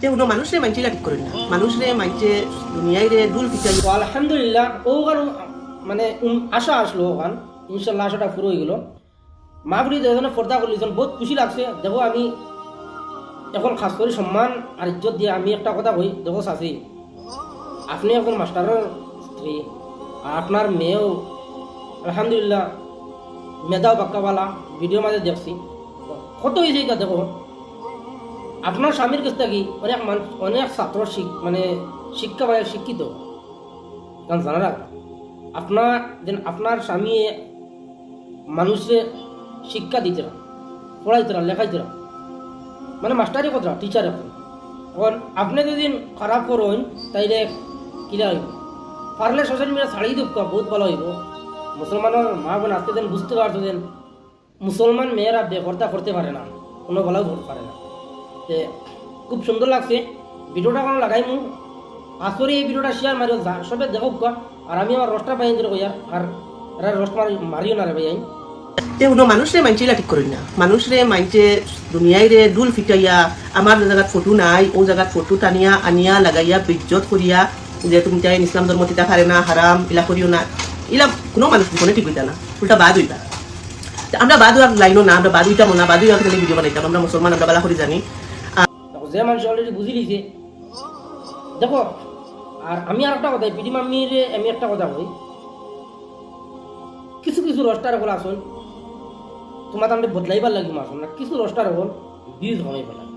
তে কোনো মানুষরে মানছে ঠিক করেন না। মানুষরে মানছে দুনিয়ায় আলহামদুলিল্লাহ ওখান মানে আশা আসলো ওখান ইনশাল্লাহ আশাটা পুরো হয়ে মা বুড়ি করলিছেন বহুত খুশি লাগছে। দেখো আমি এখন খাস করে সম্মান আর ইজ্জত দিয়ে আমি একটা কথা কই, দেখো চাচি, আপনি এখন মাস্টারের স্ত্রী, আর আপনার মেয়েও, আলহামদুলিল্লাহ, মেধাও বাক্কাওয়ালা ভিডিও মাঝে দেখছি। কত হয়েছে দেখো। আপনার স্বামীর কাছ থেকে অনেক মানুষ অনেক ছাত্র মানে শিক্ষা পায়, শিক্ষিত। কারণ জানা রাখ আপনার যেন আপনার স্বামী মানুষে শিক্ষা দিতে পড়াইতে লেখাইতে মানে মাস্টারই কথা টিচার এখন। এখন আপনি যদি খারাপ করেন, তাইলে কিলা হইব? পারলে সোশ্যাল মিডিয়া ছাড়িয়ে দেব বহুত ভালো হইব। মুসলমানের মা বোন আজকে যেন বুঝতে পারছ যেন মুসলমান মেয়েরা বেকর্তা করতে পারে না, কোনো ভালো করতে পারে না। খুব সুন্দর লাগছে। ভিডিওটা কোনো লাগাই মু? আসরে এই ভিডিওটা শেয়ার মারিও সবে দেখো আর আমি আমার রসটা পাই দিলে কইয়া আর এরা রস মারি, মারিও না রে ভাই তে কোনো মানুষরে মানছে ঠিক করেন না। মানুষরে মানছে দুনিয়ায় রে ডুল ফিটাইয়া, আমার জায়গাত ফটো নাই, ও জায়গাত ফটো টানিয়া, আনিয়া, লাগাইয়া, বিজ্জত করিয়া, যে তুমি তাই ইসলাম ধর্ম তিতা পারে না, হারাম ইলা করিও না। ইলা কোনো মানুষ জীবনে ঠিক হইতা না। উল্টা বাদ হইতা। আমরা বাদ হওয়ার লাইনও না, আমরা বাদ হইতাম না, বাদ হইয়া ভিডিও বানাইতাম। আমরা মুসলমান, আমরা বালা করে জানি। যে মানুষ অলরেডি বুঝি লিছে দেখো, আর আমি আর একটা কথা পিডি মাম্মির আমি একটা কথা কই। কিছু কিছু রস্টার হল আসুন তোমার আমি বদলাইবার লাগি মাসুন না কিছু রস্টার হল বীজ হমাইবার লাগে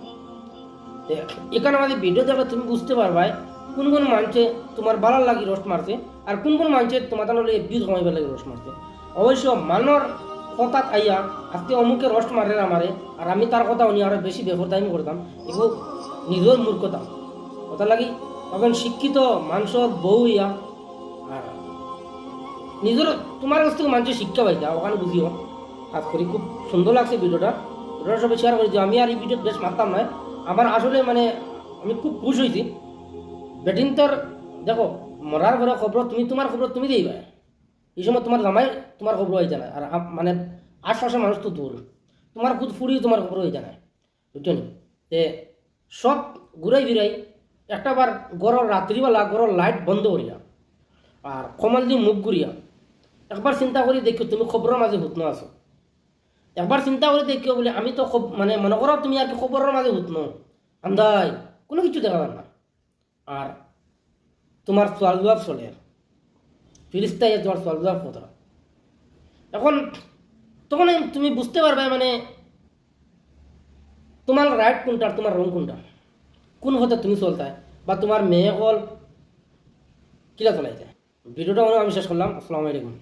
এখানে আমাদের ভিডিও দেখলে তুমি বুঝতে পারবাই কোন কোন মানুষে তোমার ভালো লাগি রোস্ট মারছে, আর কোন কোন মানুষে তোমার তাহলে বীজ হমাইবার লাগি রোস্ট মারছে। অবশ্য মানর হঠাৎ আইয়া আজকে অমুকে রোস্ট মারে না মারে, আর আমি তার কথা উনি আরও বেশি বেফরদামি করতাম এগুলো নিজের মূর্খতা কথা লাগি তখন শিক্ষিত মানুষের বউ ইয়া আর নিজের তোমার কাছ থেকে মানুষের শিক্ষা পাইতা ওখানে বুঝিও কাজ করি খুব সুন্দর লাগছে ভিডিওটা ভিডিওটা সবাই শেয়ার করে দিও আমি আর এই ভিডিও বেশ মারতাম নয় আমার আসলে মানে আমি খুব খুশ হয়েছি বেটিন তোর দেখো মরার ঘরে খবর তুমি তোমার খবর তুমি দিইবা এই সময় তোমার জামাই তোমার খবর হয়ে না। আর মানে আশপাশের মানুষ তো দূর। তোমার খুদ ফুড়ি তোমার খবর হয়ে না। বুঝছ নি? সব ঘুরাই ফিরাই একটা বার গড়র রাত্রিবেলা গড়র লাইট বন্ধ করিয়া আর কমাল দিয়ে মুখ ঘুরিয়া একবার চিন্তা করি দেখিও তুমি খবরের মাঝে হুতনো আছো। একবার চিন্তা করে দেখিও বলে আমি তো খব- মানে মনে করো তুমি আর কি খবরের মাঝে হুতনো আন্দাই কোনো কিছু দেখা না। আর তোমার জবাব চলে। ফিরিস্তাই তোমার সোয়াল জবাব কথা এখন তখন তুমি বুঝতে পারবে মানে তোমার রাইট কোনটা তোমার রং কোনটা? কোন হতে তুমি চলতায় বা তোমার মেয়ে হল কিলা চলাইতে? ভিডিওটা আমি শেষ করলাম। আসসালামু আলাইকুম।